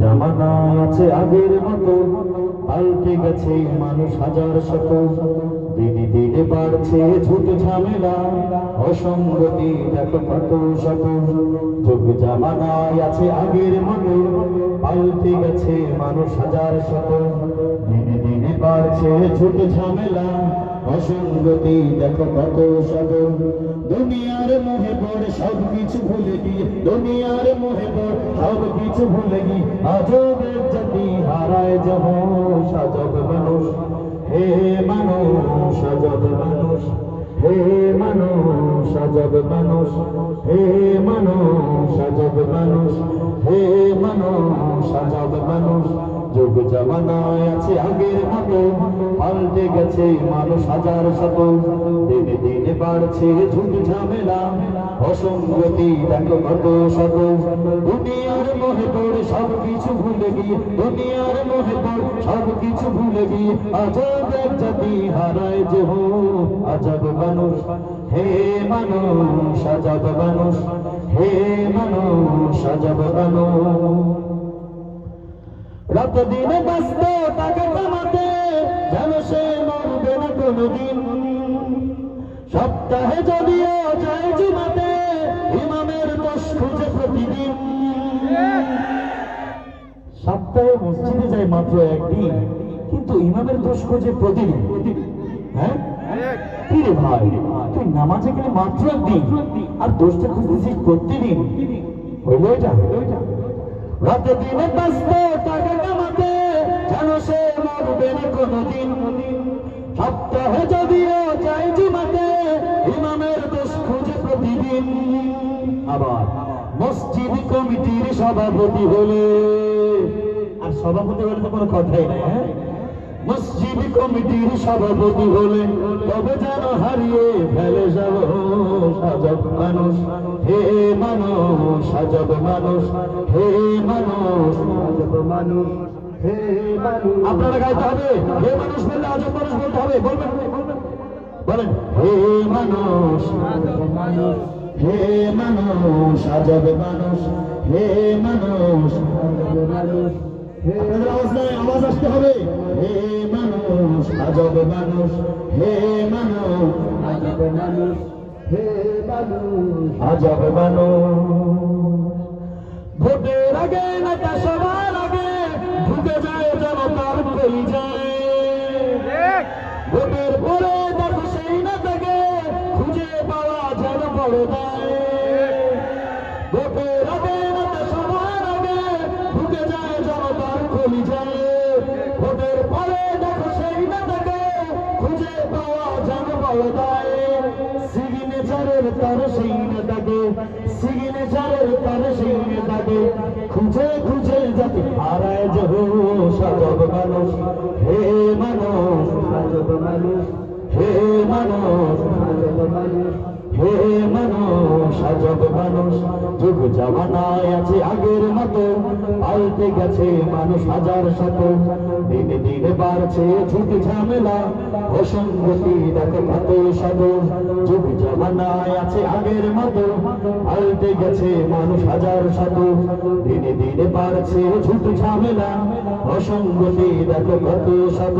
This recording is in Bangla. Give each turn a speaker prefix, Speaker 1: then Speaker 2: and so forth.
Speaker 1: জামানায় আছে আগের মতো। পাল্টে গেছে মানুষ হাজার শত। দিনে দিনে বাড়ছে ঝুট ঝামেলা। অসঙ্গতি দেখো কত শত। যুগ জামানায় আছে আগের মতো। পাল্টে গেছে মানুষ হাজার শত। দিনে দিনে বাড়ছে ঝুট ঝামেলা। অসঙ্গতি, দেখো কত শত দুনিয়ার মোহে পড়ে সব কিছু ভুলে গিয়ে, দুনিয়ার মোহে পড়ে সব কিছু ভুলে জাতি হারায় যহ সাজব মানুষ। হে মানুষ, সাজব মানুষ। হে মানুষ, সাজব মানুষ। হে মানুষ, সাজব মানুষ। জামানায় আছে আগের মতো, পাল্টে গেছে মানুষ হাজার শত। দিনে দিনে বাড়ছে ঝুট ঝামেলা, অসঙ্গতি দেখো কত শত। দুনিয়ার মোহে পড়ে সব কিছু ভুলে গিয়ে, দুনিয়ার মোহে পড়ে সব কিছু ভুলে গিয়ে আজব এক জাতি হারায় যে হো আজব মানুষ, হে মানুষ আজব মানুষ, হে মানুষ আজব মানুষ। রাত দিনে ব্যস্ত তাকে কামাতে যেন সে মরবে না কোনদিন। সপ্তাহে যদিও যায় জুমাতে, ইমামের দোষ খুঁজে প্রতিদিন। সপ্তাহে মসজিদে যায় মাত্র একদিন, কিন্তু ইমামের দোষ খুঁজে প্রতিদিন। হ্যাঁ? কি রে ভাই? তুই নামাজে গেলে মাত্র একদিন, আর দোষটা খুঁজতেছিস প্রতিদিন। হইল এটা? রাতে দিনে ব্যস্ত, টাকা কামাতে যেন সে মরবে না কোনদিন। সপ্তাহে যদিও যাই জুমাতে, ইমামের দোষ খুঁজে প্রতিদিন। আবার মসজিদ কমিটির সভাপতি হলে, আর সভাপতি হলে তো কোনো কথাই নাই হ্যাঁ? মসজিদ কমিটির সভাপতি হলে তবে যেন হারিয়ে ফেলে যাব সাজব মানুষ। মানুষ সাজব মানুষ, হে মানুষ। সাজব মানুষ হে মানুষ আপনারা গাইতে হবে? হে মানুষ বললে আজব মানুষ বলতে হবে? বলবেন। বলেন। হে মানুষ মানুষ হে মানুষ, আজব মানুষ, হে মানুষ। আজব মানুষ আওয়াজ আসতে হবে? হে মানুষ, আজব মানুষ, হে মানুষ আজব মানুষ। হে মানুষ আজব মানুষ। ভোটের আগে নেতা সবার আগে ঢুকে যায় জনতার যায় ভোটের পরে দেখো সেই নেতাকে খুঁজে পাওয়া যেন বড় ভোটের আগে নেতা সবার আগে ঢুকে যায় জনতার কলি ভোটের পরে দেখো সেই নেতাকে খুঁজে পাওয়া যেন বড় সিগনেচারের তার সেই নেতাকে সিগনেচারের তার সেই নেতাকে খুঁজে খুঁজে যাতে হারায় যে হো সাজব মানুষ। হে মানুষ সাজব মানুষ। হে মানুষ সাজব মানুষ। হে মানুষ আজব মানুষ। যুগ জামানায় আছে আগের মতো। পাল্টে গেছে মানুষ হাজার শত। দিনে দিনে বাড়ছে ঝুঁকি ঝামেলা। অসঙ্গতি দেখো কত সদ যুগ জামানায় আছে আগের মতো। পাল্টে গেছে মানুষ হাজার শত। দিনে দিনে বাড়ছে ঝুঁকি ঝামেলা। অসঙ্গতি দেখো কত সদ